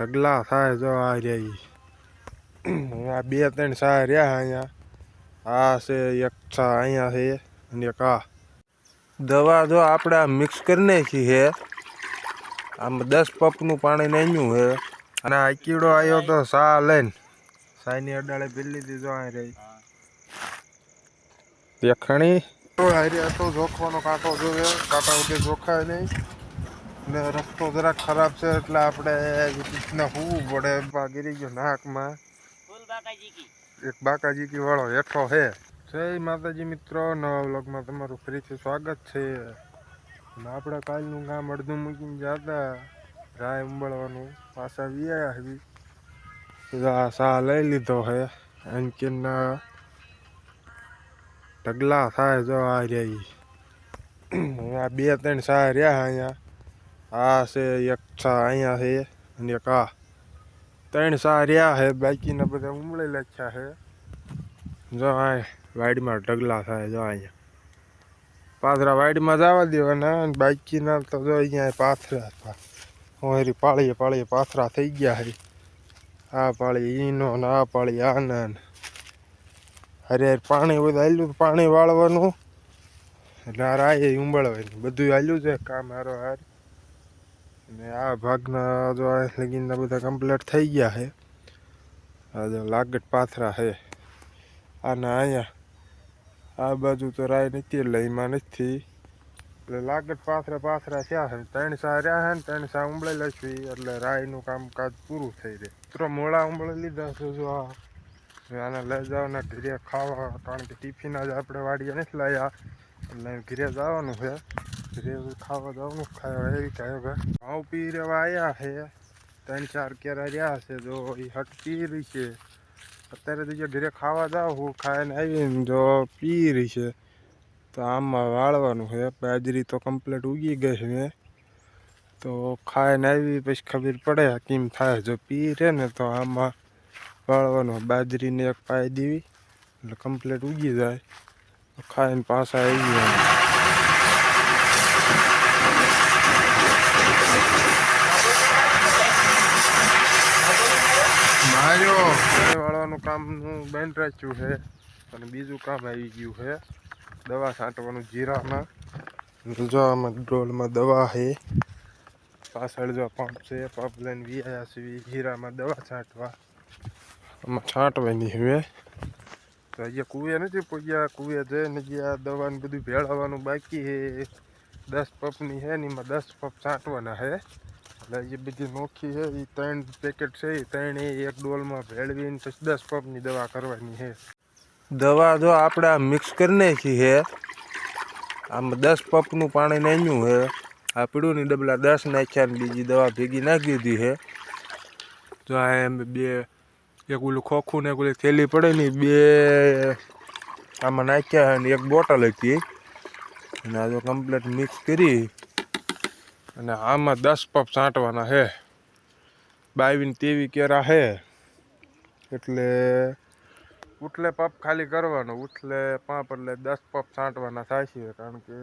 ઢગલા થાય જો આ. આ બે ત્રણ સાય રહ્યા અહીંયા. આ છે એક છા અહીંયા છે અને એક આ. દવા જો આપણે આ મિક્સ કરી નાખી છે. આમ દસ પપનું પાણી નાખ્યું છે. અને આ કીડો આવ્યો તો સા લઈને. સાયની અડાળે પી લીધી જો આ રહી દેખણી. તો હારી તો જોખવાનો કાંટો જોવે. કાંટા વગર જોખાય નહીં. ને રસ્તો જરાક ખરાબ છે એટલે આપણે રીતના હોવું પડે ભાગી ગયો નાકમાં. એક બાકાજી કી વાળો હેઠો છે જય માતાજી મિત્રો નવા વ્લોગમાં તમારું ફરીથી સ્વાગત છે. અને આપણે કાલનું કામ અડધું મૂકીને જતા રાય ઉંબળવાનું પાછા વિયા આવી સા લઈ લીધો હે. અંકિતના ઢગલા થાય જો આ રહ્યા ઈ. આ બે ત્રણ સા રહ્યા અહીંયા. આ છે એક છા અહીંયા છે અને એક આ. ત્રણ સા રહ્યા છે, બાકીના બધા ઉમળી લખ્યા છે. જો આ વાડીમાં ઢગલા થાય જો અહીંયા. પાથરા વાડીમાં જવા દેવાના અને બાકીના તો જો અહીંયા પાથરા હતા. હોરી પાળીએ પાળીએ પાથરા થઈ ગયા છે. આ પાળી ઈનો ને આ પાળી આના અરે પાણી બધું હાલ્યું પાણી વાળવાનું. એટલે આ રાય ઉંબળવાની બધું હાલ્યું છે, કામ હારો હાર. અને આ ભાગના જો આ લગીનના બધા કમ્પ્લીટ થઈ ગયા છે. આ જો લાગટ પાથરા છે. આના અહીંયા આ બાજુ તો રાય નથી એટલે એમાં નથી. એટલે લાગટ પાથરા પાથરા થયા છે ત્રણ સા રહ્યા છે ને ત્રણ સા ઉંબળે લખવી એટલે રાયનું કામકાજ પૂરું થઈ રહે મિત્રો મોળા ઉંબળે લીધા છે જો આ. આને લઈ જવાના ઘીરે ખાવા, કારણ કે ટિફિન જ આપણે વાડીએ નથી લાવ્યા એટલે ઘરે જવાનું છે. ઘરે ખાવા જવાનું ખાવા એવી કાંઈ હવે. ઘઉં પી રહેવા આવ્યા છે. ત્રણ ચાર કેરા રહ્યા છે, જો એ હટ પી રહી છે. અત્યારે તો જે ઘરે ખાવા જાવ હું ખાઈને આવીને જો પી રહી છે. તો આમાં વાળવાનું છે, બાજરી તો કમ્પ્લીટ ઉગી ગઈ છે તો ખાઈને આવી, પછી ખબર પડે કેમ થાય. જો પી રહે ને તો આમાં વાળવાનું, બાજરીને એક પાય દેવી, એટલે કમ્પ્લીટ ઉગી જાય. ખાઈને પાછા આવી જવાનું કામનું બેન રાખ્યું છે અને બીજું કામ આવી ગયું છે. દવા છાંટવાનું જીરામાં જો આમાં ડોલમાં દવા છે. પાછળ જો પંપ છે પંપ લઈને વ્યાયા છે, જીરામાં દવા છાંટવા. આમાં છાંટવાની હવે તો અહીંયા કુવે નથી પગ્યા, કુવે જઈને ગયા દવાને બધું ભેળવવાનું બાકી છે. દસ પપની છે ને એમાં દસ પપ છાંટવાના છે. એટલે એ બધી નોખી છે એ ત્રણ પેકેટ છે એ ત્રણે એક ડોલમાં ભેળવીને પછી દસ પપની દવા કરવાની છે. દવા જો આપણે મિક્સ કરી નાખી છે, આમાં દસ પપનું પાણી નાખ્યું છે, આ પીળુંની ડબલા દસ નાખ્યા ને બીજી દવા ભેગી નાખી દીધી છે. જો આ એમ બે, એક ઓલું ખોખું ને એક ઓલી થેલી પડે ને બે આમાં નાખ્યા અને એક બોટલ હતી. અને આ જો કમ્પ્લેટ મિક્સ કરી અને આમાં દસ પપ છાંટવાના છે બાવીને તેવી કેરા છે એટલે ઉઠલે પપ ખાલી કરવાનો ઉઠલે પાંપ એટલે દસ પપ છાંટવાના થાય છે કારણ કે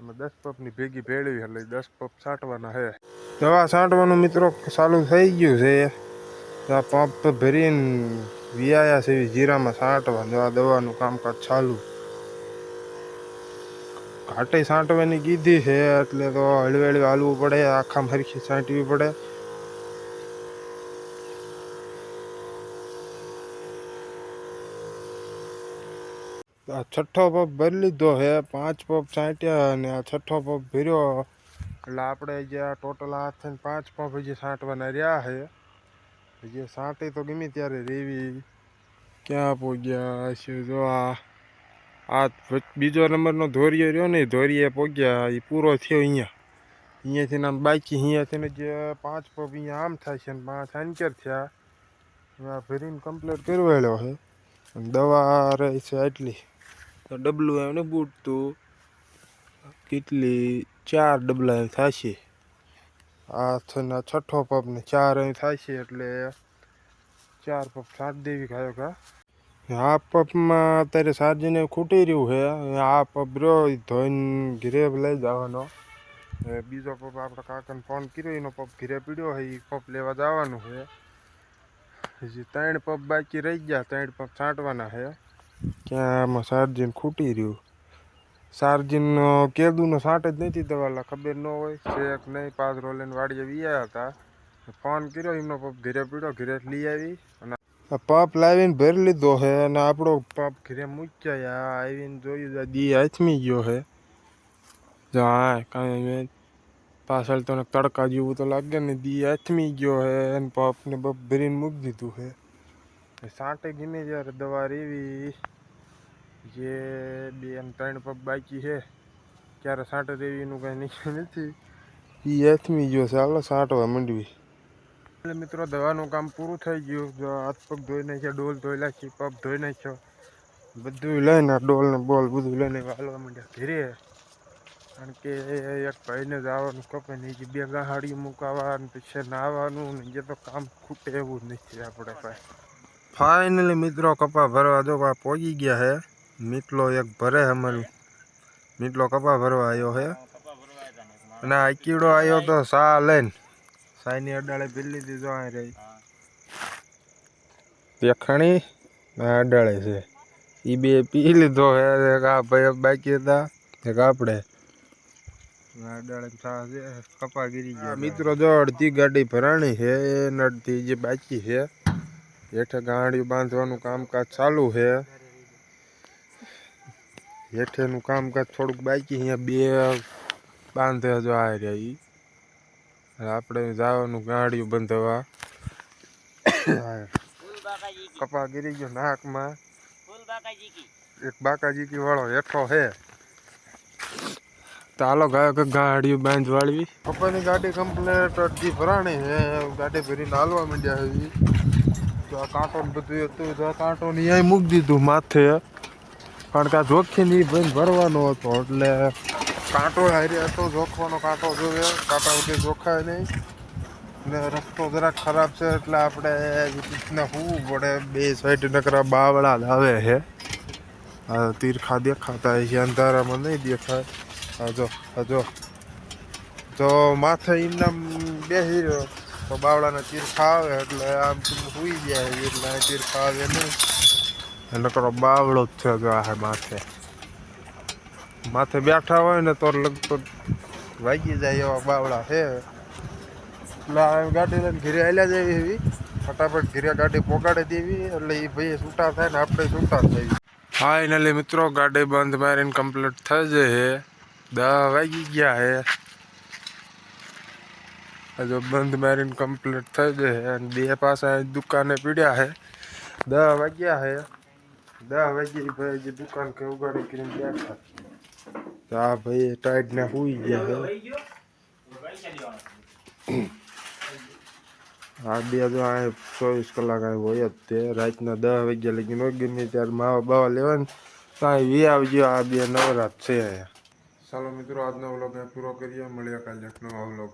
અમે દસ પપની ભેગી ભેળવી એટલે દસ પપ છાંટવાના છે દવા છાંટવાનું મિત્રો ચાલુ થઈ ગયું છે. આ પંપ ભરીને વિયાયા છે જીરામાં છાંટવાનું આ દવાનું કામકાજ ચાલુ. ઘાટે સાંટવાની કીધી છે, એટલે તો હળવે હળવે હાલવું પડે, આખા હરખી સાંટવી પડે. આ છઠ્ઠો પપ ભરી લીધો છે, પાંચ પપ સાંટ્યા અને આ છઠ્ઠો પપ ભર્યો. એટલે આપણે જે આ ટોટલ હાથ થઈને પાંચ પગ હજી સાંટવાના રહ્યા છે. હજી સાંટી તો ગમે ત્યારે રેવી. ક્યાં પહોંચ્યા છે જો આ? આ બીજો નંબરનો ધોરિયો રહ્યો ને ધોરીએ પોગ્યા એ પૂરો થયો અહીંયા. અહીંયાથી આમ બાકી અહીંયાથી જે પાંચ પગ અહીંયા આમ થાય છે ને, પાંચ આંચર થયા. આ ભરીને કમ્પ્લીટ કરવાડ્યો છે દવા રહી છે આટલી. તો ડબલું એમને બૂટતું. કેટલી? ચાર ડબલા એમ થશે. આ થઈને છઠ્ઠો પગ ને ચાર થાય છે એટલે ચાર પગ સાત દેવી ખાયો કા. આ પપમાં અત્યારે સાજીને ખૂટી રહ્યું છે. આ પપ રહ્યો ઈ ધોઈને ઘીરે લઈ જવાનો. એ બીજો પપ આપણે કાકાને ફોન કર્યો, એનો પપ ઘરે પીડ્યો હોય એ પપ લેવા જવાનું છે. હજી ત્રણ પપ બાકી રહી ગયા, ત્રણ પપ છાંટવાના છે. ક્યાં આમાં સારજીન ખૂટી રહ્યું. સારજીન કેદુનો છાંટ જ નથી દવાલા, ખબર ન હોય, શેક નહીં, પાદરો લઈને વાડીએ વિયા હતા. ફોન કર્યો, એમનો પપ ઘીરે પીડ્યો, ઘીરે લઈ આવી અને પપ લાવીને ભરી લીધો છે અને આપણો પાપ ઘરે મૂક્યા આ આવીને જોયું દી હાથમી ગયો છે જો હા કાંઈ પાછળ તો તડકા જેવું તો લાગે ને દી હાથમી ગયો છે અને પાપને બપ ભરીને મૂકી દીધું છે સાંટે ગમે જ્યારે દવા રેવી. જે બે અને ત્રણ પગ બાકી છે ક્યારે સાંટે રેવી એનું કાંઈ નીકળ્યું નથી. એ હાથમી ગયો છે, હાલો સાંટવા માંડવી. એટલે મિત્રો, દવાનું કામ પૂરું થઈ ગયું. જો હાથ પગ ધોઈ નાખ્યા, ડોલ ધોઈ નાખી, પગ ધોઈ નાખ્યો. બધું લઈને ડોલ ને બોલ બધું લઈને વાલવા માંડ્યા ધીરે કારણ કે એક ભાઈને જવાનું કપે નહીં. કે બે ગાહાડી મુકાવા ને પછી નાવાનું ને જે તો કામ ખૂટે એવું જ નથી આપણે પાસે. ફાઇનલી મિત્રો, કપા ભરવા જો પહોંચી ગયા હે. મીટલો એક ભરે અમારું. મીટલો કપા ભરવા આવ્યો હે? અને આ કીડો આવ્યો તો સા લઈને. સાયની અડાળે લીધી જો આ રહી. પેખણી ને અડાળે છે. એ બે પી લીધો હે એક આ ભાઈ બાકી હતા એક આપણે કપા ગીરી ગયા. મિત્રો જો અડધી ગાડી ભરાણી છે ને અડધી જે બાકી છે હેઠે ગાડીઓ બાંધવાનું કામકાજ ચાલુ છે હેઠેનું કામકાજ થોડુંક બાકી અહીંયા બે બાંધે જો આ રહ્યા અને આપણે જવાનું ગાડીઓ બંધવા. કપા ગીરી ગયો નાકમાં. એક બાકાજી કી વાળો હેઠો હે. ચાલો ગયો ગાયો ગાડીઓ બાંધવાળવી. પપ્પાની ગાડી કમ્પ્લેટ અડધી ભરાણી હે. ગાડી ભરીને હાલવા માંડ્યા હજી તો આ કાંટો ને બધું હતું તો આ કાંટો ને અહીંયા મૂકી દીધું માથે. કારણ કે આ જોખી ની બંધ ભરવાનો હતો એટલે કાંટો હારે હતો, જોખવાનો કાંટો જોવે કાંટા વગર જોખાય નહીં. ને રસ્તો જરાક ખરાબ છે એટલે આપણે રીતના હોવું પડે બે સાઈડ નકરા બાવળા લાવે છે. તીરખા દેખાતા છે અંધારામાં નહીં દેખાય. હજો જો હા જો. તો માથે એમનામ બેસી રહ્યો. તો બાવળાના તીરખા આવે એટલે આમ સુઈ જાય, એટલે તીરખા આવે નહીં. નકરો બાવળો જ છે જો આ માથે. માથે બેઠા હોય ને તો લગભગ વાગી જાય એવા બાવળા છે. એટલે ગાડી લઈને ઘીરે હાલ્યા જાય એવી. ફટાફટ ઘીરે ગાડી પોગાડી દેવી એટલે એ ભાઈ છૂટા થાય ને આપણે છૂટા થઈ ફાઇનલી મિત્રો, ગાડી બંધ મારીને કમ્પ્લીટ થઈ જાય દસ વાગી ગયા હે હજુ બંધ મારીને કમ્પ્લીટ થઈ જાય અને બે પાસે દુકાને પીડ્યા હે દસ વાગ્યા હે દસ વાગ્યા ભાઈ દુકાન કે ઉગાડી કરીને બેઠા. આ ભાઈ ટાઈટ ને હુઈ ગયા હે આ બે જો આ ચોવીસ કલાક હોય જ તે. રાતના દસ વાગ્યા લગીને હોય ગમે ત્યારે માવા બાવા લેવાનું. કાંઈ વી આવજો, આ બે નવરાત છે ચાલો મિત્રો, આજનો વ્લોગ પૂરો કરીએ. મળ્યા કાલે નવા વ્લોગ